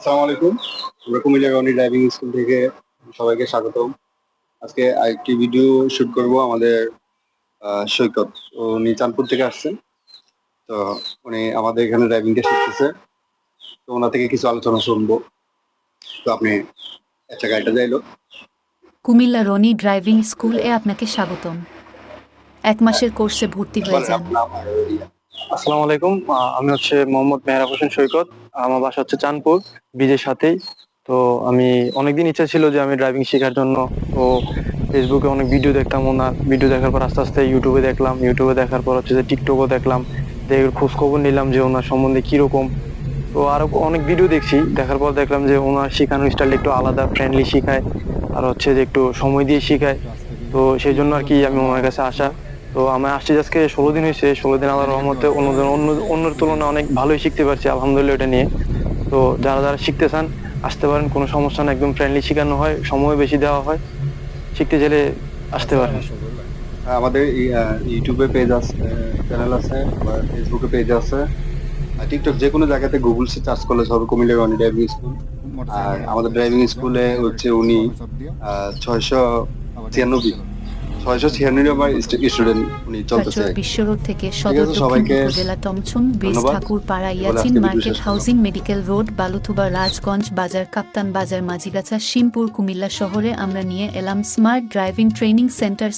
আসসালামু আলাইকুম। আমরা কুমিল্লা কাউন্টি ড্রাইভিং স্কুল থেকে সবাইকে স্বাগতম। আজকে আরেকটি ভিডিও শুট করব আমাদের সৈকত। উনি চাঁদপুর থেকে আসছেন। তো উনি আমাদের এখানে ড্রাইভিংটা শিখতেছে। তো ওনার থেকে কিছু আলোচনা শুনব। তো আপনি একটা গাড়িটা যাইলো। কুমিল্লা রনি ড্রাইভিং স্কুল এ আপনাকে স্বাগতম। এক মাসের কোর্সে ভর্তি হয়ে যান। আসসালামু আলাইকুম। আমি হচ্ছে মোহাম্মদ মেহরাব হোসেন সৈকত। আমার বাসা হচ্ছে চাঁদপুর বিজের সাথেই। তো আমি অনেকদিন ইচ্ছা ছিল যে আমি ড্রাইভিং শেখার জন্য। তো ফেসবুকে অনেক ভিডিও দেখতাম ওনার। ভিডিও দেখার পর আস্তে আস্তে ইউটিউবে দেখলাম। ইউটিউবে দেখার পর হচ্ছে যে টিকটকও দেখলাম। দেখে খোঁজ খবর নিলাম যে ওনার সম্বন্ধে কীরকম। তো আরও অনেক ভিডিও দেখছি। দেখার পর দেখলাম যে ওনার শেখানোর স্টাইল একটু আলাদা ফ্রেন্ডলি শেখায়। আর হচ্ছে যে একটু সময় দিয়ে শেখায়। তো সেই জন্য আর কি আমি ওনার কাছে আসা। তো আমি আসছি আজকে ষোলো দিন হয়েছে ষোলো দিন আল্লাহর রহমতে অন্যদের অন্য অন্যের তুলনায় অনেক ভালোই শিখতে পারছি আলহামদুলিল্লাহ এটা নিয়ে। তো যারা যারা শিখতে চান আসতে পারেন কোনো সমস্যা না একদম ফ্রেন্ডলি শেখানো হয় সময় বেশি দেওয়া হয় শিখতে চাইলে আসতে পারেন। আমাদের ইউটিউবে পেজ আছে চ্যানেল আছে বা ফেসবুকে পেজ আছে আর টিকটক যে কোনো জায়গাতে গুগল সে সার্চ করলে সব কুমিল্লা কাউন্টি ড্রাইভিং স্কুল আর আমাদের ড্রাইভিং স্কুলে হচ্ছে উনি ছয়শো ছিয়ানব্বই। ছয়শো ছিয়ানব্বই স্টুডেন্ট উনি চলতেছে। কাটোয়া থেকে সদর সবাইকে উপজেলা টমছুন ব্রিজ ধন্যবাদ। ঠাকুর পাড়া Yashin market housing medical road Baluthuba Rajganj Bazar Kaptan Bazar Majhigachha শিমপুর Comilla শহরে আমরা নিয়ে এলাম স্মার্ট ড্রাইভিং ট্রেনিং সেন্টার।